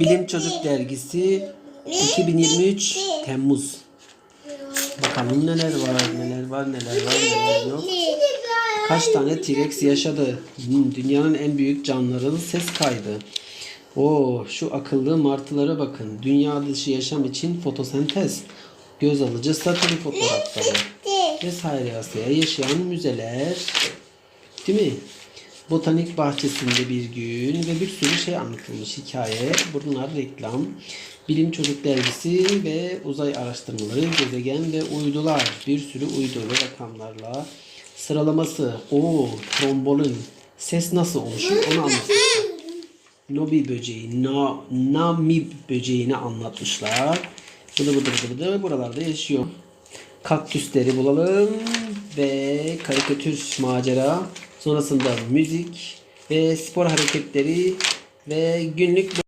Bilim Çocuk Dergisi 2023 Temmuz. Bakalım neler var, neler var, neler var, neler yok. Kaç tane T-Rex yaşadı? Hmm, Dünyanın en büyük canlıların ses kaydı. Oo, şu akıllı martılara bakın. Dünya dışı yaşam için fotosentez. Göz alıcı satellit fotoğrafları. Vesaire Asya yaşayan müzeler. Değil mi? Botanik bahçesinde bir gün ve bir sürü şey anlatılmış hikaye. Bunlar reklam. Bilim Çocuk Dergisi ve uzay araştırmaları, gezegen ve uydular. Bir sürü uydu ve rakamlarla sıralaması. O trombolun ses nasıl oluşur onu anlatmışlar. Nobi böceği, na, nami böceğini anlatmışlar. Bıdı bıdı bıdı bıdı buralarda yaşıyor. Kaktüsleri bulalım ve karikatür macera. Sonrasında müzik ve spor hareketleri ve günlük